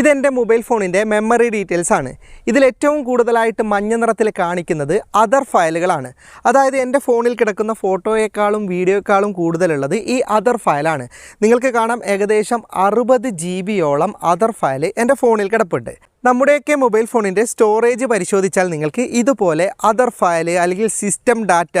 ഇതെന്റെ മൊബൈൽ ഫോണിന്റെ memory details ആണ് ഇതിൽ ഏറ്റവും കൂടുതലായിട്ട് മഞ്ഞ നിറത്തിൽ കാണിക്കുന്നത് അതർ ഫയലുകളാണ്. അതായത് എന്റെ ഫോണിൽ കിടക്കുന്ന ഫോട്ടോയേക്കാളും വീഡിയോയേക്കാളും കൂടുതലുള്ളത് ഈ അതർ ഫയലാണ്. നിങ്ങൾക്ക് കാണാം ഏകദേശം അറുപത് ജി ബിയോളം അതർ ഫയൽ എന്റെ ഫോണിൽ കിടപ്പുണ്ട്. നമ്മുടെയൊക്കെ മൊബൈൽ ഫോണിന്റെ സ്റ്റോറേജ് പരിശോധിച്ചാൽ നിങ്ങൾക്ക് ഇതുപോലെ അതർ ഫയൽ അല്ലെങ്കിൽ സിസ്റ്റം ഡാറ്റ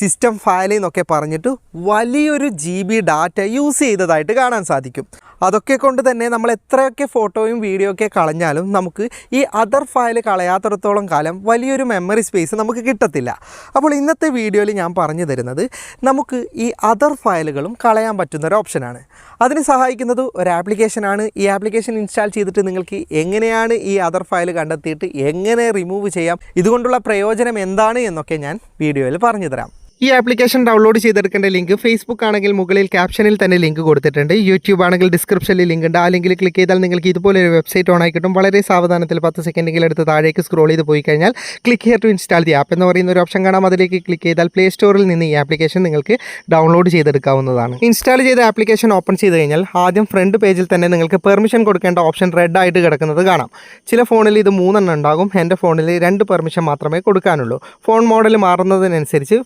സിസ്റ്റം ഫയൽ എന്നൊക്കെ പറഞ്ഞിട്ട് വലിയൊരു ജി ബി ഡാറ്റ യൂസ് ചെയ്തതായിട്ട് കാണാൻ സാധിക്കും. അതൊക്കെ കൊണ്ട് തന്നെ നമ്മൾ എത്രയൊക്കെ ഫോട്ടോയും വീഡിയോ ഒക്കെ കളഞ്ഞാലും നമുക്ക് ഈ അതർ ഫയൽ കളയാത്തിടത്തോളം കാലം വലിയൊരു മെമ്മറി സ്പേസ് നമുക്ക് കിട്ടത്തില്ല. അപ്പോൾ ഇന്നത്തെ വീഡിയോയിൽ ഞാൻ പറഞ്ഞു തരുന്നത് നമുക്ക് ഈ അതർ ഫയലുകളും കളയാൻ പറ്റുന്ന ഒരു ഓപ്ഷനാണ് അതിന് സഹായിക്കുന്നത് ഒരു ആപ്ലിക്കേഷനാണ് ഈ ആപ്ലിക്കേഷൻ ഇൻസ്റ്റാൾ ചെയ്തിട്ട് നിങ്ങൾക്ക് എങ്ങനെയാണ് ഈ അതർ ഫയൽ കണ്ടെത്തിയിട്ട് എങ്ങനെ റിമൂവ് ചെയ്യാം? ഇതുകൊണ്ടുള്ള പ്രയോജനം എന്താണ് എന്നൊക്കെ ഞാൻ വീഡിയോയിൽ പറഞ്ഞു തരാം ഈ ആപ്ലിക്കേഷൻ ഡൗൺലോഡ് ചെയ്തെടുക്കേണ്ട ലിങ്ക് ഫേസ്ബുക്ക് ആണെങ്കിൽ മുകളിൽ ക്യാപ്ഷനിൽ തന്നെ ലിങ്ക് കൊടുത്തിട്ടുണ്ട്. യൂട്യൂബ് ആണെങ്കിൽ ഡിസ്ക്രിപ്ഷനിൽ ലിങ്ക് ഉണ്ട്. ആ ലിങ്കിൽ ക്ലിക്ക് ചെയ്താൽ നിങ്ങൾക്ക് ഇതുപോലെ ഒരു വെബ്സൈറ്റ് ഓൺ ആയി കിട്ടും. വളരെ സാവധാനത്തിൽ പത്ത് സെക്കൻഡെങ്കിലും എടുത്ത് താഴേക്ക് സ്ക്രോൾ ചെയ്ത് പോയി കഴിഞ്ഞാൽ click here to install the app എന്ന് പറയുന്ന ഒരു ഓപ്ഷൻ കാണാം. അതിലേക്ക് ക്ലിക്ക് ചെയ്താൽ പ്ലേ സ്റ്റോറിൽ നിന്ന് ഈ ആപ്ലിക്കേഷൻ നിങ്ങൾക്ക് ഡൗൺലോഡ് ചെയ്തെടുക്കാവുന്നതാണ്. ഇൻസ്റ്റാൾ ചെയ്ത ആപ്ലിക്കേഷൻ ഓപ്പൺ ചെയ്ത് കഴിഞ്ഞാൽ ആദ്യം ഫ്രണ്ട് പേജിൽ തന്നെ നിങ്ങൾക്ക് പെർമിഷൻ കൊടുക്കേണ്ട ഓപ്ഷൻ റെഡ് ആയിട്ട് കിടക്കുന്നത് കാണാം. ചില ഫോണിൽ ഇത് മൂന്നെണ്ണം ഉണ്ടാകും. എന്റെ ഫോണിൽ രണ്ട് പെർമിഷൻ മാത്രമേ കൊടുക്കാനുള്ളൂ. ഫോൺ മോഡൽ മാറുന്നതിനനുസരിച്ച്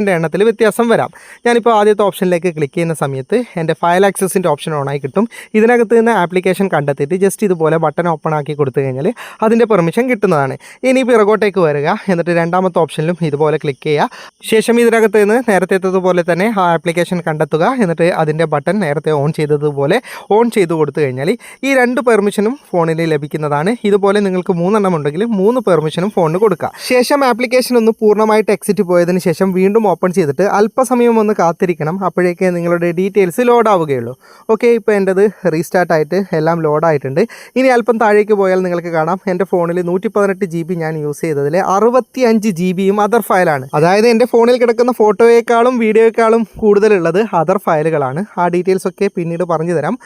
പെർമിഷന്റെ എണ്ണത്തിൽ വ്യത്യാസം വരാം. ഞാനിപ്പോൾ ആദ്യത്തെ ഓപ്ഷനിലേക്ക് ക്ലിക്ക് ചെയ്യുന്ന സമയത്ത് എന്റെ ഫയൽ ആക്സസിന്റെ ഓപ്ഷൻ ഓൺ ആയി കിട്ടും. ഇതിനകത്ത് നിന്ന് ആപ്ലിക്കേഷൻ കണ്ടെത്തിയിട്ട് ജസ്റ്റ് ഇതുപോലെ ബട്ടൺ ഓപ്പൺ ആക്കി കൊടുത്തു കഴിഞ്ഞാൽ അതിന്റെ പെർമിഷൻ കിട്ടുന്നതാണ്. ഇനി പിറകോട്ടേക്ക് വരിക. എന്നിട്ട് രണ്ടാമത്തെ ഓപ്ഷനിലും ഇതുപോലെ ക്ലിക്ക് ചെയ്യുക. ശേഷം ഇതിനകത്ത് നിന്ന് നേരത്തേത്തതുപോലെ തന്നെ ആ ആപ്ലിക്കേഷൻ കണ്ടെത്തുക. എന്നിട്ട് അതിന്റെ ബട്ടൺ നേരത്തെ ഓൺ ചെയ്തതുപോലെ ഓൺ ചെയ്ത് കൊടുത്തു കഴിഞ്ഞാൽ ഈ രണ്ട് പെർമിഷനും ഫോണിൽ ലഭിക്കുന്നതാണ്. ഇതുപോലെ നിങ്ങൾക്ക് മൂന്നെണ്ണം ഉണ്ടെങ്കിൽ മൂന്ന് പെർമിഷനും ഫോണിന് കൊടുക്കുക ശേഷം ആപ്ലിക്കേഷൻ ഒന്ന് പൂർണമായിട്ട് എക്സിറ്റ് പോയതിന് ശേഷം വീണ്ടും ഓപ്പൺ ചെയ്തിട്ട് അല്പസമയം ഒന്ന് കാത്തിരിക്കണം. അപ്പോഴേക്ക് നിങ്ങളുടെ ഡീറ്റെയിൽസ് ലോഡ് ആവുകയുള്ളൂ. ഓക്കെ ഇപ്പോൾ എന്റെത് റീസ്റ്റാർട്ട് ആയിട്ട് എല്ലാം ലോഡായിട്ടുണ്ട് ഇനി അല്പം താഴേക്ക് പോയാൽ നിങ്ങൾക്ക് കാണാം. എന്റെ ഫോണിൽ നൂറ്റി പതിനെട്ട് ജി ബി ഞാൻ യൂസ് ചെയ്തതിൽ അറുപത്തി അഞ്ച് ജി ബിയും അതർ ഫയലാണ് അതായത് എന്റെ ഫോണിൽ കിടക്കുന്ന ഫോട്ടോയേക്കാളും വീഡിയോയേക്കാളും കൂടുതലുള്ളത് അതർ ഫയലുകളാണ് ആ ഡീറ്റെയിൽസ് ഒക്കെ പിന്നീട് പറഞ്ഞു തരാം.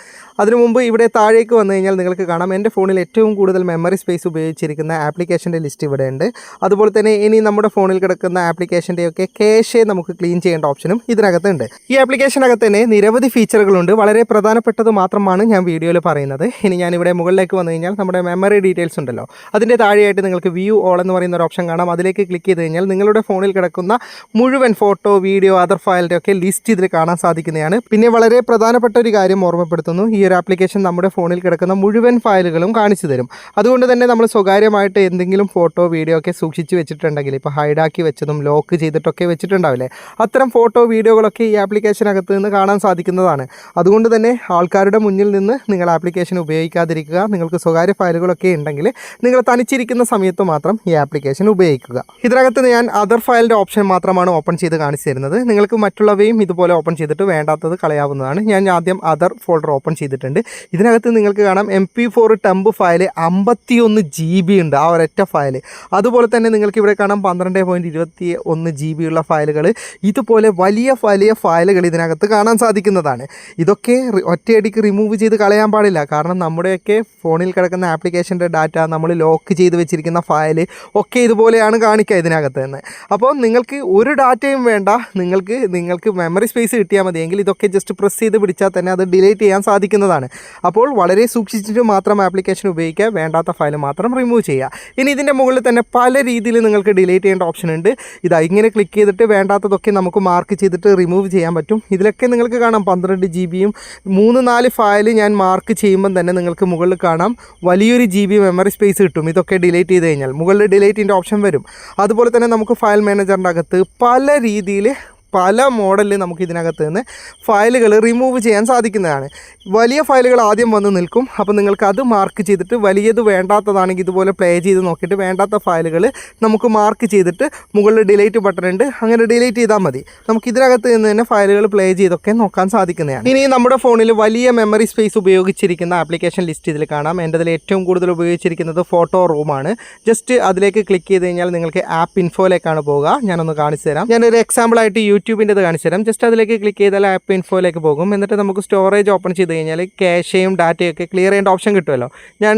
അതിനു മുമ്പ് ഇവിടെ താഴേക്ക് വന്നു കഴിഞ്ഞാൽ നിങ്ങൾക്ക് കാണാം. എന്റെ ഫോണിൽ ഏറ്റവും കൂടുതൽ മെമ്മറി സ്പേസ് ഉപയോഗിച്ചിരിക്കുന്ന ആപ്ലിക്കേഷന്റെ ലിസ്റ്റ് ഇവിടെയുണ്ട് അതുപോലെ തന്നെ ഇനി നമ്മുടെ ഫോണിൽ കിടക്കുന്ന ആപ്ലിക്കേഷന്റെയൊക്കെ കേഷെ നമുക്ക് ക്ലീൻ ചെയ്യേണ്ട ഓപ്ഷനും ഇതിനകത്തുണ്ട് ഈ ആപ്ലിക്കേഷനകത്ത് തന്നെ നിരവധി ഫീച്ചറുകളുണ്ട് വളരെ പ്രധാനപ്പെട്ടത് മാത്രമാണ് ഞാൻ വീഡിയോയിൽ പറയുന്നത്. ഇനി ഞാൻ ഇവിടെ മുകളിലേക്ക് വന്നു കഴിഞ്ഞാൽ നമ്മുടെ മെമ്മറി ഡീറ്റെയിൽസ് ഉണ്ടല്ലോ. അതിന്റെ താഴെയായിട്ട് നിങ്ങൾക്ക് വ്യൂ ഓൾ എന്ന് പറയുന്ന ഒരു ഓപ്ഷൻ കാണാം. അതിലേക്ക് ക്ലിക്ക് ചെയ്ത് കഴിഞ്ഞാൽ നിങ്ങളുടെ ഫോണിൽ കിടക്കുന്ന മുഴുവൻ ഫോട്ടോ വീഡിയോ അതർ ഫയലിന്റെ ഒക്കെ ലിസ്റ്റ് ഇതിൽ കാണാൻ സാധിക്കുന്നതാണ്. പിന്നെ വളരെ പ്രധാനപ്പെട്ട ഒരു കാര്യം ഓർമ്മപ്പെടുത്തുന്നു. ഈ ഒരു ആപ്ലിക്കേഷൻ നമ്മുടെ ഫോണിൽ കിടക്കുന്ന മുഴുവൻ ഫയലുകളും കാണിച്ചു തരും. അതുകൊണ്ട് തന്നെ നമ്മൾ സ്വകാര്യമായിട്ട് എന്തെങ്കിലും ഫോട്ടോ വീഡിയോ ഒക്കെ സൂക്ഷിച്ച് വെച്ചിട്ടുണ്ടെങ്കിൽ ഇപ്പോൾ ഹൈഡാക്കി വെച്ചതും ലോക്ക് ചെയ്തിട്ടൊക്കെ വെച്ചിട്ടുണ്ടാവില്ലേ അത്തരം ഫോട്ടോ വീഡിയോകളൊക്കെ ഈ ആപ്ലിക്കേഷനകത്ത് നിന്ന് കാണാൻ സാധിക്കുന്നതാണ്. അതുകൊണ്ട് തന്നെ ആൾക്കാരുടെ മുന്നിൽ നിന്ന് നിങ്ങൾ ആപ്ലിക്കേഷൻ ഉപയോഗിക്കാതിരിക്കുക. നിങ്ങൾക്ക് സ്വകാര്യ ഫയലുകളൊക്കെ ഉണ്ടെങ്കിൽ നിങ്ങൾ തനിച്ചിരിക്കുന്ന സമയത്ത് മാത്രം ഈ ആപ്ലിക്കേഷൻ ഉപയോഗിക്കുക. ഇതിനകത്ത് ഞാൻ അതർ ഫയലിന്റെ ഓപ്ഷൻ മാത്രമാണ് ഓപ്പൺ ചെയ്ത് കാണിച്ചു തരുന്നത് നിങ്ങൾക്ക് മറ്റുള്ളവയും ഇതുപോലെ ഓപ്പൺ ചെയ്തിട്ട് വേണ്ടാത്തത് കളയാവുന്നതാണ്. ഞാൻ ആദ്യം അതർ ഫോൾഡർ ഓപ്പൺ ചെയ്തിട്ടുണ്ട്. ഇതിനകത്ത് നിങ്ങൾക്ക് കാണാം M P four temp file അമ്പത്തിയൊന്ന് G B ഉണ്ട് ആ ഒരൊറ്റ ഫയൽ അതുപോലെ തന്നെ നിങ്ങൾക്ക് ഇവിടെ കാണാം പന്ത്രണ്ട് പോയിന്റ് ഇരുപത്തി ഒന്ന് ജി ബി ഉള്ള ഫയലുകൾ ഇതുപോലെ വലിയ വലിയ ഫയലുകൾ ഇതിനകത്ത് കാണാൻ സാധിക്കുന്നതാണ്. ഇതൊക്കെ ഒറ്റയടിക്ക് റിമൂവ് ചെയ്ത് കളയാൻ പാടില്ല. കാരണം നമ്മുടെയൊക്കെ ഫോണിൽ കിടക്കുന്ന ആപ്ലിക്കേഷന്റെ ഡാറ്റ നമ്മൾ ലോക്ക് ചെയ്ത് വെച്ചിരിക്കുന്ന ഫയൽ ഒക്കെ ഇതുപോലെയാണ് കാണിക്കുക ഇതിനകത്ത് നിന്ന്. അപ്പോൾ നിങ്ങൾക്ക് ഒരു ഡാറ്റയും വേണ്ട. നിങ്ങൾക്ക് നിങ്ങൾക്ക് മെമ്മറി സ്പേസ് കിട്ടിയാൽ മതി. എങ്കിൽ ഇതൊക്കെ ജസ്റ്റ് പ്രസ് ചെയ്ത് പിടിച്ചാൽ തന്നെ അത് ഡിലീറ്റ് ചെയ്യാൻ സാധിക്കുന്നതാണ്. അപ്പോൾ വളരെ സൂക്ഷിച്ചിട്ട് മാത്രം ആപ്ലിക്കേഷൻ ഉപയോഗിക്കുക. വേണ്ടാത്ത ഫയൽ മാത്രം റിമൂവ് ചെയ്യുക. ഇനി ഇതിന്റെ മുകളിൽ തന്നെ പല രീതിയിൽ നിങ്ങൾക്ക് ഡിലീറ്റ് ചെയ്യേണ്ട ഓപ്ഷൻ ഉണ്ട്. ഇതാ ഇങ്ങനെ ക്ലിക്ക് ചെയ്തിട്ട് വേണ്ടാത്തതൊക്കെ നമുക്ക് മാർക്ക് ചെയ്തിട്ട് റിമൂവ് ചെയ്യാൻ പറ്റും. ഇതിലൊക്കെ നിങ്ങൾക്ക് കാണാം പന്ത്രണ്ട് ജി ബിയും മൂന്ന് നാല് ഫയൽ ഞാൻ മാർക്ക് ചെയ്യുമ്പം തന്നെ നിങ്ങൾക്ക് മുകളിൽ കാണാം. വലിയൊരു ജി ബി മെമ്മറി സ്പേസ് കിട്ടും. ഇതൊക്കെ ഡിലീറ്റ് ചെയ്ത് കഴിഞ്ഞാൽ മുകളിൽ ഡിലീറ്റിന്റെ ഓപ്ഷൻ വരും. അതുപോലെ തന്നെ നമുക്ക് ഫയൽ മാനേജറിന്റെ അകത്ത് പല രീതിയിൽ പല മോഡലിൽ നമുക്ക് ഇതിനകത്ത് നിന്ന് ഫയലുകൾ റിമൂവ് ചെയ്യാൻ സാധിക്കുന്നതാണ്. വലിയ ഫയലുകൾ ആദ്യം വന്ന് നിൽക്കും. അപ്പോൾ നിങ്ങൾക്ക് അത് മാർക്ക് ചെയ്തിട്ട് വലിയത് വേണ്ടാത്തതാണെങ്കിൽ ഇതുപോലെ പ്ലേ ചെയ്ത് നോക്കിയിട്ട് വേണ്ടാത്ത ഫയലുകൾ നമുക്ക് മാർക്ക് ചെയ്തിട്ട് മുകളിൽ ഡിലീറ്റ് ബട്ടൺ ഉണ്ട്. അങ്ങനെ ഡിലീറ്റ് ചെയ്താൽ മതി. നമുക്ക് ഇതിനകത്ത് നിന്ന് തന്നെ ഫയലുകൾ പ്ലേ ചെയ്തൊക്കെ നോക്കാൻ സാധിക്കുന്നതാണ്. ഇനി നമ്മുടെ ഫോണിൽ വലിയ മെമ്മറി സ്പേസ് ഉപയോഗിച്ചിരിക്കുന്ന ആപ്ലിക്കേഷൻ ലിസ്റ്റ് ഇതിൽ കാണാം. എന്റെ അതിൽ ഏറ്റവും കൂടുതൽ ഉപയോഗിച്ചിരിക്കുന്നത് ഫോട്ടോ റൂമാണ് ജസ്റ്റ് അതിലേക്ക് ക്ലിക്ക് ചെയ്ത് കഴിഞ്ഞാൽ നിങ്ങൾക്ക് ആപ്പ് ഇൻഫോയിലേക്കാണ് പോവുക. ഞാനൊന്ന് കാണിച്ചു തരാം. ഞാനൊരു എക്സാമ്പിൾ ആയിട്ട് യൂട്യൂബിന്റെത് കാണിച്ചു തരാം. ജസ്റ്റ് അതിലേക്ക് ക്ലിക്ക് ചെയ്താൽ ആപ്പ് ഇൻഫോയിലേക്ക് പോകും. എന്നിട്ട് നമുക്ക് സ്റ്റോറേജ് ഓപ്പൺ ചെയ്ത് കഴിഞ്ഞാൽ ക്യാഷയും ഡാറ്റയൊക്കെ ക്ലിയർ ചെയ്യേണ്ട ഓപ്ഷൻ കിട്ടുമല്ലോ. ഞാൻ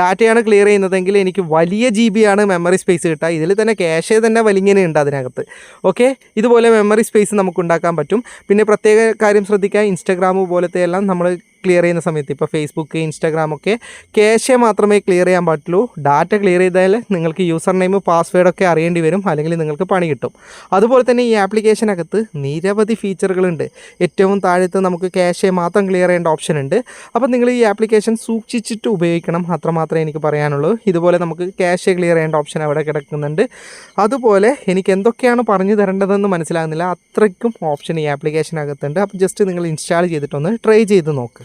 ഡാറ്റയാണ് ക്ലിയർ ചെയ്യുന്നതെങ്കിൽ എനിക്ക് വലിയ ജി ബിയാണ് മെമ്മറി സ്പേസ് കിട്ടുക. ഇതിൽ തന്നെ ക്യാഷേ തന്നെ വലിങ്ങനെ ഉണ്ട് അതിനകത്ത്. ഓക്കെ ഇതുപോലെ മെമ്മറി സ്പേസ് നമുക്ക് ഉണ്ടാക്കാൻ പറ്റും. പിന്നെ പ്രത്യേക കാര്യം ശ്രദ്ധിക്കുക. ഇൻസ്റ്റാഗ്രാം പോലത്തെ എല്ലാം നമ്മൾ ക്ലിയർ ചെയ്യുന്ന സമയത്ത് ഇപ്പോൾ ഫേസ്ബുക്ക് ഇൻസ്റ്റാഗ്രാം ഒക്കെ ക്യാഷെ മാത്രമേ ക്ലിയർ ചെയ്യാൻ പറ്റുള്ളൂ. ഡാറ്റ ക്ലിയർ ചെയ്താൽ നിങ്ങൾക്ക് യൂസർ നെയിം പാസ്വേഡൊക്കെ അറിയേണ്ടി വരും. അല്ലെങ്കിൽ നിങ്ങൾക്ക് പണി കിട്ടും. അതുപോലെ തന്നെ ഈ ആപ്ലിക്കേഷനകത്ത് നിരവധി ഫീച്ചറുകളുണ്ട് ഏറ്റവും താഴത്ത് നമുക്ക് ക്യാഷെ മാത്രം ക്ലിയർ ചെയ്യേണ്ട ഓപ്ഷൻ ഉണ്ട്. അപ്പോൾ നിങ്ങൾ ഈ ആപ്ലിക്കേഷൻ സൂക്ഷിച്ചിട്ട് ഉപയോഗിക്കണം. അത്രമാത്രമേ എനിക്ക് പറയാനുള്ളൂ. ഇതുപോലെ നമുക്ക് ക്യാഷ് ക്ലിയർ ചെയ്യേണ്ട ഓപ്ഷൻ അവിടെ കിടക്കുന്നുണ്ട്. അതുപോലെ എനിക്ക് എന്തൊക്കെയാണ് പറഞ്ഞു തരേണ്ടതെന്ന് മനസ്സിലാകുന്നില്ല. അത്രയ്ക്കും ഓപ്ഷൻ ഈ ആപ്ലിക്കേഷനകത്തുണ്ട് അപ്പോൾ ജസ്റ്റ് നിങ്ങൾ ഇൻസ്റ്റാൾ ചെയ്തിട്ടൊന്ന് ട്രൈ ചെയ്ത് നോക്ക്.